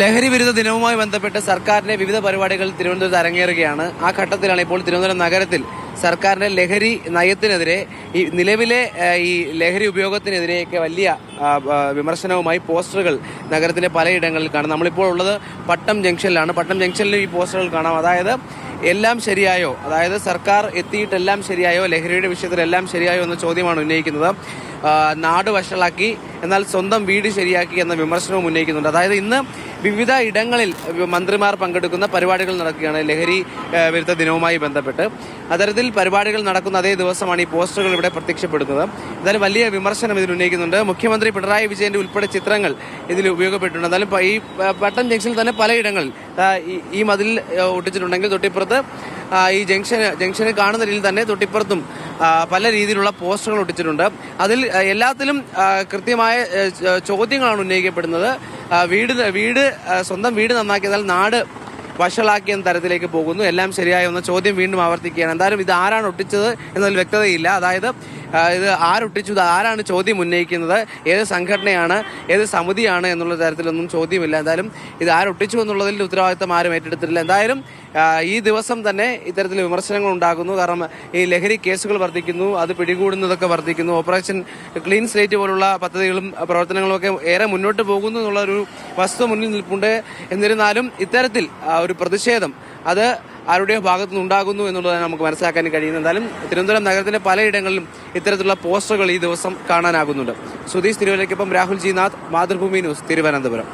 ലഹരി വിരുദ്ധ ദിനവുമായി ബന്ധപ്പെട്ട് സർക്കാരിന്റെ വിവിധ പരിപാടികൾ തിരുവനന്തപുരത്ത് അരങ്ങേറുകയാണ്. ആ ഘട്ടത്തിലാണ് ഇപ്പോൾ തിരുവനന്തപുരം നഗരത്തിൽ സർക്കാരിന്റെ ലഹരി നയത്തിനെതിരെ ഈ നിലവിലെ ഈ ലഹരി ഉപയോഗത്തിനെതിരെയൊക്കെ വലിയ വിമർശനവുമായി പോസ്റ്ററുകൾ നഗരത്തിന്റെ പലയിടങ്ങളിൽ കാണാം. നമ്മളിപ്പോൾ ഉള്ളത് പട്ടം ജംഗ്ഷനിലാണ്. പട്ടം ജംഗ്ഷനിൽ ഈ പോസ്റ്ററുകൾ കാണാം. അതായത് എല്ലാം ശരിയായോ? അതായത് സർക്കാർ എത്തിയിട്ടെല്ലാം ശരിയായോ? ലഹരിയുടെ വിഷയത്തിൽ എല്ലാം ശരിയായോ എന്ന ചോദ്യമാണ് ഉന്നയിക്കുന്നത്. നാട് വഷളാക്കി എന്നാൽ സ്വന്തം വീട് ശരിയാക്കി എന്ന വിമർശനവും ഉന്നയിക്കുന്നുണ്ട്. അതായത് ഇന്ന് വിവിധ ഇടങ്ങളിൽ മന്ത്രിമാർ പങ്കെടുക്കുന്ന പരിപാടികൾ നടക്കുകയാണ്. ലഹരി വിരുദ്ധ ദിനവുമായി ബന്ധപ്പെട്ട്. അത്തരത്തിൽ പരിപാടികൾ നടക്കുന്ന അതേ ദിവസമാണ് ഈ പോസ്റ്ററുകൾ ഇവിടെ പ്രത്യക്ഷപ്പെടുന്നത്. എന്തായാലും വലിയ വിമർശനം ഇതിൽ ഉന്നയിക്കുന്നുണ്ട്. മുഖ്യമന്ത്രി പിണറായി വിജയന്റെ ഉൾപ്പെടെ ചിത്രങ്ങൾ ഇതിൽ ഉപയോഗപ്പെട്ടിട്ടുണ്ട്. എന്നാലും ഈ പട്ടം ജംഗ്ഷനിൽ തന്നെ പലയിടങ്ങളിൽ ഈ- മതിൽ ഒട്ടിച്ചിട്ടുണ്ടെങ്കിൽ തൊട്ടിപ്പുറത്ത് ഈ ജംഗ്ഷൻ ജംഗ്ഷന് കാണുന്ന രീതിയിൽ തന്നെ തൊട്ടിപ്പുറത്തും പല രീതിയിലുള്ള പോസ്റ്ററുകൾ ഒട്ടിച്ചിട്ടുണ്ട്. അതിൽ എല്ലാത്തിലും കൃത്യമായ ചോദ്യങ്ങളാണ് ഉന്നയിക്കപ്പെടുന്നത്. വീട് വീട് സ്വന്തം വീട് നന്നാക്കിയതാൽ നാട് വഷളാക്കിയ തരത്തിലേക്ക് പോകുന്നു. എല്ലാം ശരിയായ ഒന്ന് ചോദ്യം വീണ്ടും ആവർത്തിക്കുകയാണ്. എന്തായാലും ഇത് ആരാണ് ഒട്ടിച്ചത് എന്നതിൽ വ്യക്തതയില്ല. അതായത് ഇത് ആരൊട്ടിച്ചു? ഇത് ആരാണ് ചോദ്യം ഉന്നയിക്കുന്നത്? ഏത് സംഘടനയാണ്? ഏത് സമിതിയാണ് എന്നുള്ള തരത്തിലൊന്നും ചോദ്യമില്ല. എന്തായാലും ഇത് ആരൊട്ടിച്ചു എന്നുള്ളതിൽ ഉത്തരവാദിത്തം ആരും ഏറ്റെടുത്തിട്ടില്ല. എന്തായാലും ഈ ദിവസം തന്നെ ഇത്തരത്തിൽ വിമർശനങ്ങൾ ഉണ്ടാകുന്നു. കാരണം ഈ ലഹരി കേസുകൾ വർദ്ധിക്കുന്നു അത് പിടികൂടുന്നതൊക്കെ വർദ്ധിക്കുന്നു. ഓപ്പറേഷൻ ക്ലീൻ സ്ലേറ്റ് പോലുള്ള പദ്ധതികളും പ്രവർത്തനങ്ങളും ഒക്കെ ഏറെ മുന്നോട്ട് പോകുന്നു എന്നുള്ള ഒരു വസ്തു മുന്നിൽ നിൽപ്പുണ്ട്. എന്നിരുന്നാലും ഇത്തരത്തിൽ ഒരു പ്രതിഷേധം അത് ആരുടെയും ഭാഗത്തു നിന്നുണ്ടാകുന്നു എന്നുള്ളതാണ് നമുക്ക് മനസ്സിലാക്കാൻ കഴിയുന്നത്. എന്തായാലും തിരുവനന്തപുരം നഗരത്തിന്റെ പലയിടങ്ങളിലും ഇത്തരത്തിലുള്ള പോസ്റ്ററുകൾ ഈ ദിവസം കാണാനാകുന്നുണ്ട്. സുധീഷ് തിരുവല്ലയ്ക്കൊപ്പം രാഹുൽ ജി നാഥ് മാതൃഭൂമി ന്യൂസ് തിരുവനന്തപുരം.